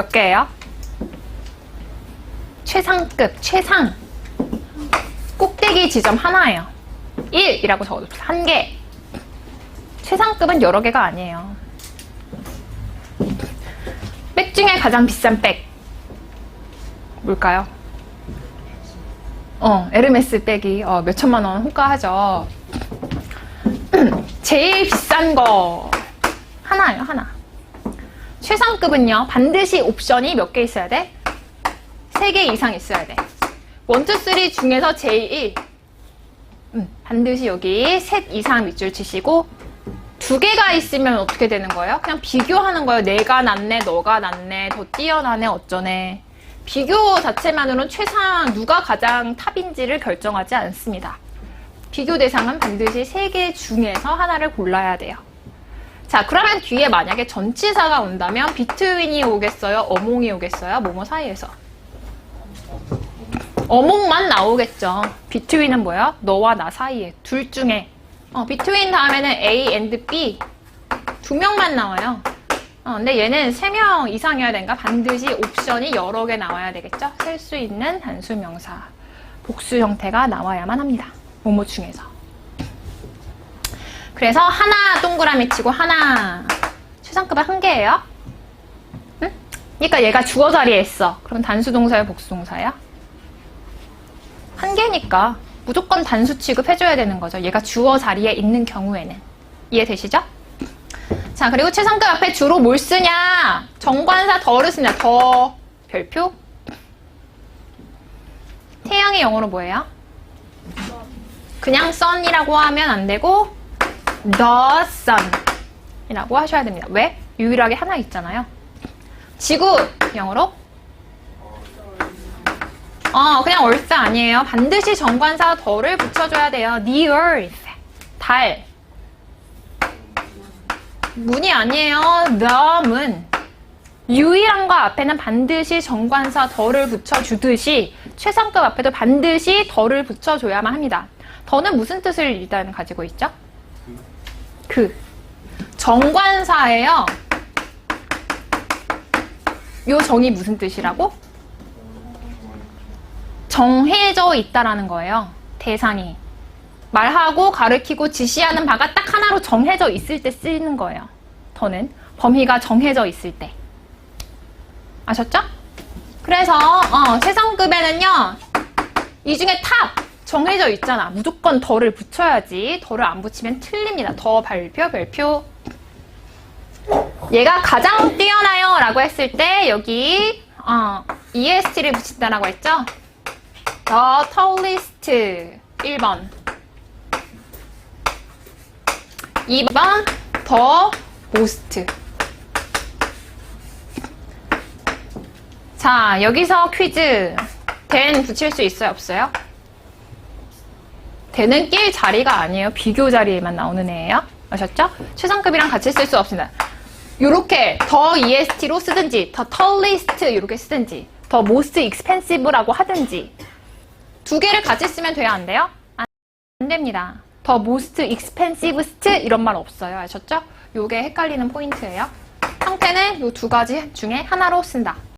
몇 개예요? 최상급, 최상. 꼭대기 지점 하나예요. 1이라고 적어줍시다. 한 개. 최상급은 여러 개가 아니에요. 백 중에 가장 비싼 백. 뭘까요? 어, 에르메스 백이 어, 몇 천만 원 호가하죠. 제일 비싼 거 하나예요, 하나. 최상급은요, 반드시 옵션이 몇 개 있어야 돼? 세개 이상 있어야 돼. 원투 쓰리 중에서 제일 1. 음, 반드시 여기 셋 이상 밑줄 치시고 두 개가 있으면 어떻게 되는 거예요? 그냥 비교하는 거예요. 내가 낫네, 너가 낫네, 더 뛰어나네, 어쩌네. 비교 자체만으로는 최상 누가 가장 탑인지를 결정하지 않습니다. 비교 대상은 반드시 세 개 중에서 하나를 골라야 돼요. 자, 그러면 뒤에 만약에 전치사가 온다면 비트윈이 오겠어요? 어몽이 오겠어요? 뭐뭐 사이에서? 어몽만 나오겠죠. 비트윈은 뭐야? 너와 나 사이에. 둘 중에. 어, 비트윈 다음에는 A and B. 두 명만 나와요. 어, 근데 얘는 세 명 이상이어야 되니까 반드시 옵션이 여러 개 나와야 되겠죠? 셀 수 있는 단수 명사. 복수 형태가 나와야만 합니다. 뭐뭐 중에서. 그래서 하나 동그라미 치고 하나 최상급은 한 개예요. 응? 그러니까 얘가 주어 자리에 있어. 그럼 단수 동사야, 복수 동사야? 한 개니까 무조건 단수 취급해줘야 되는 거죠. 얘가 주어 자리에 있는 경우에는. 이해되시죠? 자, 그리고 최상급 앞에 주로 뭘 쓰냐? 정관사 더를 쓰냐? 더 별표? 태양의 영어로 뭐예요? 그냥 sun이라고 하면 안 되고 the sun 이라고 하셔야 됩니다. 왜? 유일하게 하나 있잖아요. 지구 영어로 어, 그냥 얼싸 아니에요. 반드시 정관사 더를 붙여줘야 돼요. The earth. 달. 문이 아니에요. The moon. 유일한 거 앞에는 반드시 정관사 더를 붙여주듯이 최상급 앞에도 반드시 더를 붙여줘야만 합니다. 더는 무슨 뜻을 일단 가지고 있죠? 그. 정관사예요. 요 정이 무슨 뜻이라고? 정해져 있다라는 거예요. 대상이. 말하고 가르치고 지시하는 바가 딱 하나로 정해져 있을 때 쓰이는 거예요. 더는 범위가 정해져 있을 때. 아셨죠? 그래서 어, 최상급에는요. 이 중에 탑 정해져 있잖아. 무조건 더를 붙여야지. 더를 안 붙이면 틀립니다. 더 발표 별표. 얘가 가장 뛰어나요 라고 했을 때 여기 어, EST를 붙인다라고 했죠? The tallest 1번 2번 The most 자 여기서 퀴즈 된 붙일 수 있어요 없어요? 대는 낄 자리가 아니에요 비교 자리에만 나오는 애예요 아셨죠? 최상급이랑 같이 쓸 수 없습니다 요렇게 더 EST로 쓰든지 더 tallest 이렇게 쓰든지 더 most expensive라고 하든지 두 개를 같이 쓰면 돼요, 안 돼요? 안, 안 됩니다. 더 most expensivest 이런 말 없어요. 아셨죠? 요게 헷갈리는 포인트예요. 형태는 요 두 가지 중에 하나로 쓴다.